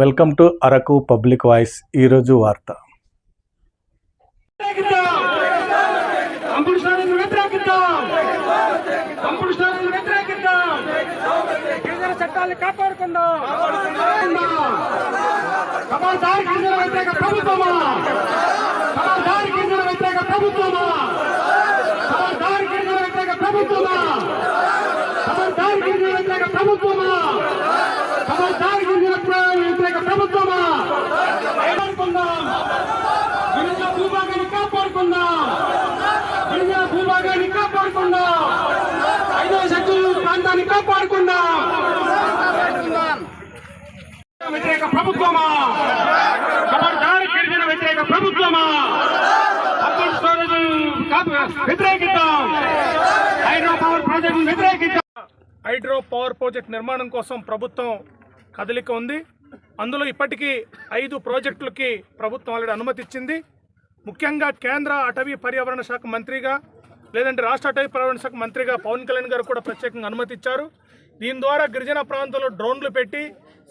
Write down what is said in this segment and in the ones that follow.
Welcome to Araku public voice ఈరోజు వార్త. కాపాడుకుందాం ప్రభుత్వమా ప్రభుత్వమా ఖబర్దార్ గిరిజన వ్యతిరేక ప్రభుత్వమా ఖబర్దార్ గిరిజన వ్యతిరేక ప్రభుత్వమా ఖబర్దార్ గిరిజన వ్యతిరేక ప్రభుత్వమా కాపాడుకుందాం గిరిజన భూభాగాన్ని కాపాడుకుందాం గిరిజన భూభాగాన్ని కాపాడుకుందాం ఐదవ షెడ్యూల్ ప్రాంతాన్ని కాపాడుకుందాం వ్యతిరేక ప్రభుత్వమా? ఖబర్దార్ గిరిజన వ్యతిరేక ప్రభుత్వమా? అప్పుడు స్టోరేజ్ వ్యతిరేకిద్దాం. హైడ్రో పవర్ ప్రాజెక్టు వ్యతిరేకిద్దాం. హైడ్రో పవర్ ప్రాజెక్ట్ నిర్మాణం కోసం ప్రభుత్వం కదలిక ఉంది. అందులో ఇప్పటికీ ఐదు ప్రాజెక్టులకి ప్రభుత్వం ఆల్రెడీ అనుమతి ఇచ్చింది ముఖ్యంగా కేంద్ర అటవీ పర్యావరణ శాఖ మంత్రిగా లేదంటే రాష్ట్ర అటవీ పర్యావరణ శాఖ మంత్రిగా పవన్ కళ్యాణ్ గారు కూడా ప్రత్యేకంగా అనుమతి ఇచ్చారు దీని ద్వారా గిరిజన ప్రాంతంలో డ్రోన్లు పెట్టి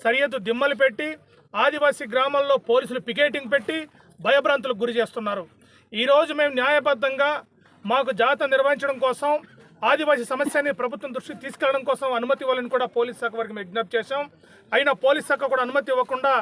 సరిహద్దు దిమ్మలు పెట్టి ఆదివాసీ గ్రామాల్లో పోలీసులు పికెటింగ్ పెట్టి భయభ్రాంతులకు గురి చేస్తున్నారు. ఈరోజు మేము న్యాయబద్ధంగా మాకు జాత నిర్వహించడం కోసం ఆదివాసీ సమస్యని ప్రభుత్వం దృష్టికి తీసుకెళ్ళడం కోసం అనుమతి ఇవ్వాలని కూడా పోలీస్ శాఖ వారికి మేము విజ్ఞప్తి చేశాం. అయినా పోలీస్ శాఖ కూడా అనుమతి ఇవ్వకుండా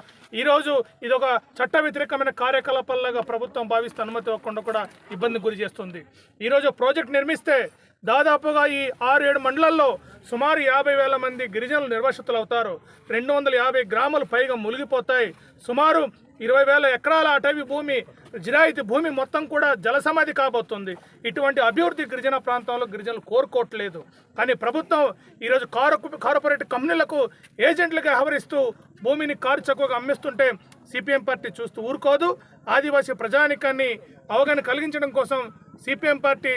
ఈరోజు ఇది ఒక చట్ట వ్యతిరేకమైన కార్యకలాపాలుగా ప్రభుత్వం భావిస్తూ అనుమతి ఇవ్వకుండా కూడా ఇబ్బంది గురి చేస్తుంది. ఈరోజు ప్రాజెక్ట్ నిర్మిస్తే దాదాపుగా ఈ ఆరు ఏడు మండలాల్లో సుమారు యాభై వేల మంది గిరిజనులు నిర్వసితులు అవుతారు. రెండు వందల యాభై గ్రాములు పైగా మునిగిపోతాయి. సుమారు ఇరవై వేల ఎకరాల అటవీ భూమి జిరాయితీ భూమి మొత్తం కూడా జలసమాధి కాబోతుంది. ఇటువంటి అభివృద్ధి గిరిజన ప్రాంతంలో గిరిజనులు కోరుకోవట్లేదు. కానీ ప్రభుత్వం ఈరోజు కారు కార్పొరేట్ కంపెనీలకు ఏజెంట్లుగా వ్యవహరిస్తూ భూమిని కారు చక్కువగా అమ్మిస్తుంటే సిపిఎం పార్టీ చూస్తూ ఊరుకోదు. ఆదివాసీ ప్రజానికాన్ని అవగాహన కలిగించడం కోసం సిపిఎం పార్టీ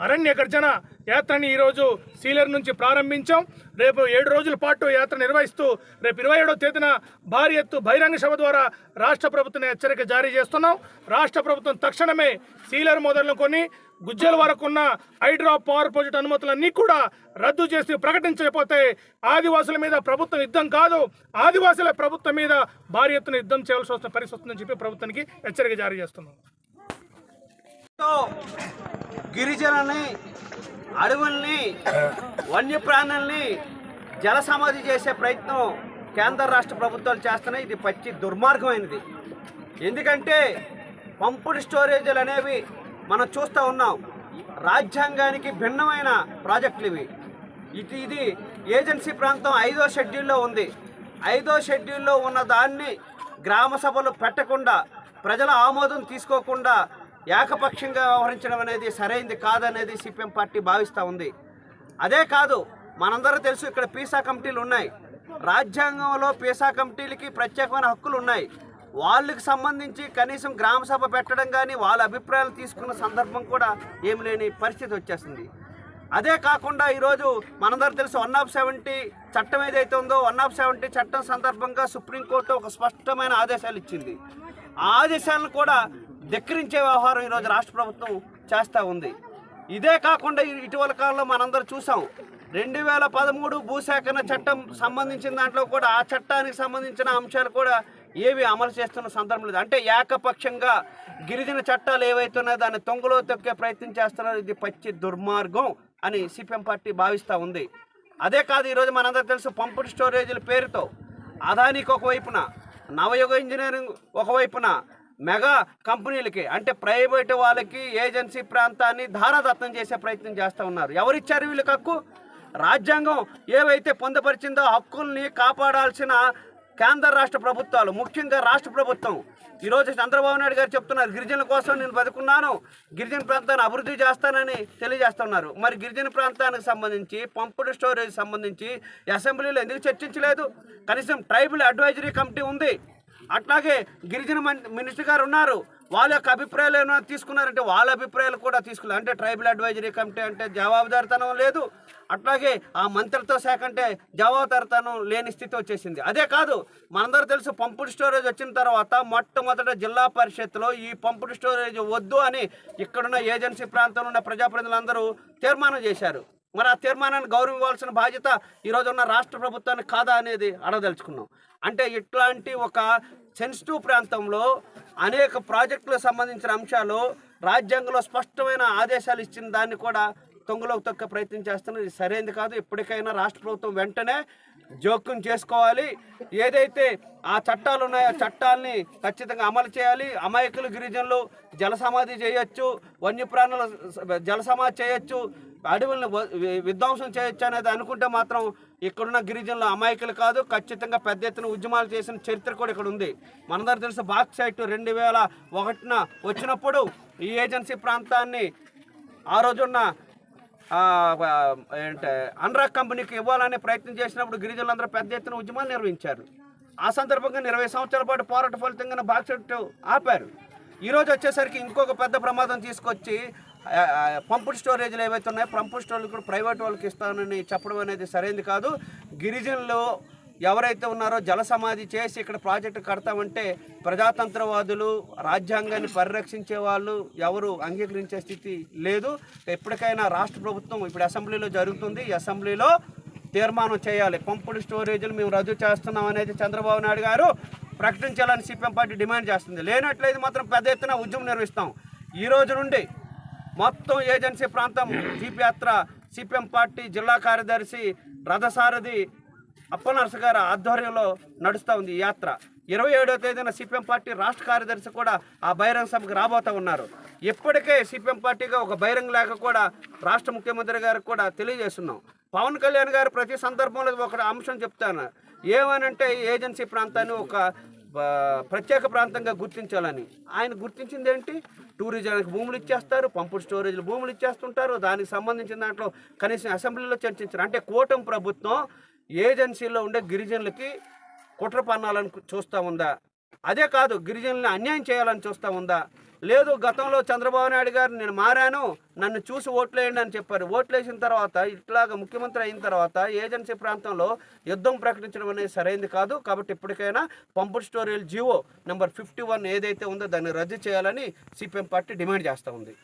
అరణ్య గర్జన యాత్రని ఈరోజు సీలర్ నుంచి ప్రారంభించాం. రేపు ఏడు రోజుల పాటు యాత్ర నిర్వహిస్తూ రేపు ఇరవై ఏడవ తేదీన భారీ ఎత్తు బహిరంగ సభ ద్వారా రాష్ట్ర ప్రభుత్వం హెచ్చరిక జారీ చేస్తున్నాం. రాష్ట్ర ప్రభుత్వం తక్షణమే సీలర్ మొదలుకొని గుజ్జల వరకు ఉన్న హైడ్రా పవర్ ప్రాజెక్ట్ అనుమతులన్నీ కూడా రద్దు చేసి ప్రకటించకపోతే ఆదివాసుల మీద ప్రభుత్వం యుద్ధం కాదు. ఆదివాసుల ప్రభుత్వం మీద భారీ ఎత్తున యుద్ధం చేయాల్సి వస్తున్న పరిస్థితి వస్తుందని చెప్పి ప్రభుత్వానికి హెచ్చరిక జారీ చేస్తున్నాం. తో గిరిజనుల్ని అడవుల్ని వన్యప్రాణుల్ని జల సమాధి చేసే ప్రయత్నం కేంద్ర రాష్ట్ర ప్రభుత్వాలు చేస్తున్నాయి. ఇది పచ్చి దుర్మార్గమైనది. ఎందుకంటే పంపుడు స్టోరేజీలు అనేవి మనం చూస్తూ ఉన్నాం. రాజ్యాంగానికి భిన్నమైన ప్రాజెక్టులు ఇవి. ఇది ఇది ఏజెన్సీ ప్రాంతం ఐదో షెడ్యూల్లో ఉంది. ఐదో షెడ్యూల్లో ఉన్న దాన్ని గ్రామ సభలు పెట్టకుండా ప్రజల ఆమోదం తీసుకోకుండా ఏకపక్షంగా వ్యవహరించడం అనేది సరైంది కాదనేది సిపిఎం పార్టీ భావిస్తూ ఉంది. అదే కాదు మనందరూ తెలుసు ఇక్కడ పీసా కమిటీలు ఉన్నాయి. రాజ్యాంగంలో పీసా కమిటీలకి ప్రత్యేకమైన హక్కులు ఉన్నాయి. వాళ్ళకి సంబంధించి కనీసం గ్రామ సభ పెట్టడం కానీ వాళ్ళ అభిప్రాయాలు తీసుకున్న సందర్భం కూడా ఏమి లేని పరిస్థితి వచ్చేసింది. అదే కాకుండా ఈరోజు మనందరూ తెలుసు వన్ ఆఫ్ సెవెంటీ చట్టం ఏదైతే ఉందో వన్ ఆఫ్ సెవెంటీ చట్టం సందర్భంగా సుప్రీంకోర్టు ఒక స్పష్టమైన ఆదేశాలు ఇచ్చింది. ఆ ఆదేశాలను కూడా ధిక్కరించే వ్యవహారం ఈరోజు రాష్ట్ర ప్రభుత్వం చేస్తూ ఉంది. ఇదే కాకుండా ఇటీవల కాలంలో మనందరూ చూసాం. రెండు వేల పదమూడు భూసేకరణ చట్టం సంబంధించిన దాంట్లో కూడా ఆ చట్టానికి సంబంధించిన అంశాలు కూడా ఏవి అమలు చేస్తున్న సందర్భం లేదు. అంటే ఏకపక్షంగా గిరిజన చట్టాలు ఏవైతున్నాయో దాన్ని తొంగలో తొక్కే ప్రయత్నం చేస్తున్నారు. ఇది పచ్చి దుర్మార్గం అని సిపిఎం పార్టీ భావిస్తూ ఉంది. అదే కాదు ఈరోజు మనందరూ తెలుసు పంపుడు స్టోరేజీల పేరుతో అదానికి ఒకవైపున నవయుగ ఇంజనీరింగ్ ఒకవైపున మెగా కంపెనీలకి అంటే ప్రైవేట్ వాళ్ళకి ఏజెన్సీ ప్రాంతాన్ని ధారాదత్తం చేసే ప్రయత్నం చేస్తూ ఉన్నారు. ఎవరిచ్చారు వీళ్ళకి హక్కు? రాజ్యాంగం ఏవైతే పొందపరిచిందో హక్కుల్ని కాపాడాల్సిన కేంద్ర రాష్ట్ర ప్రభుత్వాలు ముఖ్యంగా రాష్ట్ర ప్రభుత్వం. ఈరోజు చంద్రబాబు నాయుడు గారు చెప్తున్నారు గిరిజనుల కోసం నేను బతుకున్నాను గిరిజన ప్రాంతాన్ని అభివృద్ధి చేస్తానని తెలియజేస్తున్నారు మరి గిరిజన ప్రాంతానికి సంబంధించి పంపుడు స్టోరేజ్ సంబంధించి అసెంబ్లీలో ఎందుకు చర్చించలేదు? కనీసం ట్రైబల్ అడ్వైజరీ కమిటీ ఉంది. అట్లాగే గిరిజన మన్- మినిస్టర్ గారు ఉన్నారు. వాళ్ళ యొక్క అభిప్రాయాలు ఏమైనా తీసుకున్నారంటే వాళ్ళ అభిప్రాయాలు కూడా తీసుకున్నారు. అంటే ట్రైబల్ అడ్వైజరీ కమిటీ అంటే జవాబుదారితనం లేదు. అట్లాగే ఆ మంత్రిత్వ శాఖ అంటే జవాబుదారితనం లేని స్థితి వచ్చేసింది. అదే కాదు మనందరూ తెలుసు పంపుడు స్టోరేజ్ వచ్చిన తర్వాత మొట్టమొదట జిల్లా పరిషత్లో ఈ పంపుడు స్టోరేజ్ వద్దు అని ఇక్కడున్న ఏజెన్సీ ప్రాంతంలో ఉన్న ప్రజాప్రతినిధులందరూ తీర్మానం చేశారు. మరి ఆ తీర్మానాన్ని గౌరవించాల్సిన బాధ్యత ఈరోజు ఉన్న రాష్ట్ర ప్రభుత్వానికి కాదా అనేది అడగదలుచుకున్నాం. అంటే ఇట్లాంటి ఒక సెన్సిటివ్ ప్రాంతంలో అనేక ప్రాజెక్టులకు సంబంధించిన అంశాలు రాజ్యాంగంలో స్పష్టమైన ఆదేశాలు ఇచ్చిన దాన్ని కూడా తొంగలోకి తొక్క ప్రయత్నం చేస్తున్నది. ఇది సరైనది కాదు. ఇప్పటికైనా రాష్ట్ర ప్రభుత్వం వెంటనే జోక్యం చేసుకోవాలి. ఏదైతే ఆ చట్టాలు ఉన్నాయో ఆ చట్టాలని ఖచ్చితంగా అమలు చేయాలి. అమాయకులు గిరిజనులు జలసమాధి చేయొచ్చు. వన్యప్రాణుల జలసమాధి చేయొచ్చు. అడవులను విధ్వంసం చేయొచ్చు అనేది అనుకుంటే మాత్రం ఇక్కడున్న గిరిజనులు అమాయకులు కాదు ఖచ్చితంగా పెద్ద ఎత్తున ఉద్యమాలు చేసిన చరిత్ర కూడా ఇక్కడ ఉంది. మనందరూ తెలుసు బాక్సైట్ రెండు వేల ఒకటిన వచ్చినప్పుడు ఈ ఏజెన్సీ ప్రాంతాన్ని ఆ రోజున్న ఏంటే అన్రాక్ కంపెనీకి ఇవ్వాలనే ప్రయత్నం చేసినప్పుడు గిరిజనులందరూ పెద్ద ఎత్తున ఉద్యమాలు నిర్వహించారు. ఆ సందర్భంగా ఇరవై సంవత్సరాల పాటు పోరాట ఫలితంగా బాక్సైట్ ఆపారు. ఈరోజు వచ్చేసరికి ఇంకొక పెద్ద ప్రమాదం తీసుకొచ్చి పంపుడు స్టోరేజ్లు ఏవైతే ఉన్నాయో పంపుడ్ స్టోరేజ్ కూడా ప్రైవేట్ వాళ్ళకి ఇస్తానని చెప్పడం అనేది సరైనది కాదు. గిరిజనులు ఎవరైతే ఉన్నారో జల సమాధి చేసి ఇక్కడ ప్రాజెక్టు కడతామంటే ప్రజాతంత్రవాదులు రాజ్యాంగాన్ని పరిరక్షించే వాళ్ళు ఎవరు అంగీకరించే స్థితి లేదు. ఎప్పటికైనా రాష్ట్ర ప్రభుత్వం ఇప్పుడు అసెంబ్లీలో జరుగుతుంది. అసెంబ్లీలో తీర్మానం చేయాలి. పంపుడు స్టోరేజీలు మేము రద్దు చేస్తున్నాం అనేది చంద్రబాబు నాయుడు గారు ప్రకటించాలని సిపిఎం పార్టీ డిమాండ్ చేస్తుంది. లేనట్లయితే మాత్రం పెద్ద ఎత్తున ఉద్యమం నిర్వహిస్తాం. ఈ రోజు నుండి మొత్తం ఏజెన్సీ ప్రాంతం జీప్ యాత్ర సిపిఎం పార్టీ జిల్లా కార్యదర్శి రథసారథి అప్పనరస గారి ఆధ్వర్యంలో నడుస్తూ ఉంది ఈ యాత్ర. ఇరవై ఏడవ తేదీన సిపిఎం పార్టీ రాష్ట్ర కార్యదర్శి కూడా ఆ బహిరంగ సభకు రాబోతూ ఉన్నారు. ఇప్పటికే సిపిఎం పార్టీగా ఒక బహిరంగ లేఖ కూడా రాష్ట్ర ముఖ్యమంత్రి గారికి కూడా తెలియజేస్తున్నాం. పవన్ కళ్యాణ్ గారు ప్రతి సందర్భంలో ఒక అంశం చెప్తాను. ఏమనంటే ఏజెన్సీ ప్రాంతాన్ని ఒక ప్రత్యేక ప్రాంతంగా గుర్తించాలని. ఆయన గుర్తించింది ఏంటి టూరిజానికి భూములు ఇచ్చేస్తారు పంపుడు స్టోరేజ్లు భూములు ఇచ్చేస్తుంటారు దానికి సంబంధించిన దాంట్లో కనీసం అసెంబ్లీలో చర్చించారు. అంటే కూటమి ప్రభుత్వం ఏజెన్సీలో ఉండే గిరిజనులకి కుట్ర పన్నాలని చూస్తూ ఉందా? అదే కాదు గిరిజనుల్ని అన్యాయం చేయాలని చూస్తూ ఉందా? లేదు గతంలో చంద్రబాబు నాయుడు గారు నేను మారాను నన్ను చూసి ఓట్లేయండి అని చెప్పారు. ఓట్లేసిన తర్వాత ఇట్లాగ ముఖ్యమంత్రి అయిన తర్వాత ఏజెన్సీ ప్రాంతంలో యుద్ధం ప్రకటించడం అనేది సరైంది కాదు. కాబట్టి ఇప్పటికైనా పంపుడు స్టోరీలు జీవో నెంబర్ ఫిఫ్టీ వన్ ఏదైతే ఉందో దాన్ని రద్దు చేయాలని సిపిఎం పార్టీ డిమాండ్ చేస్తూ ఉంది.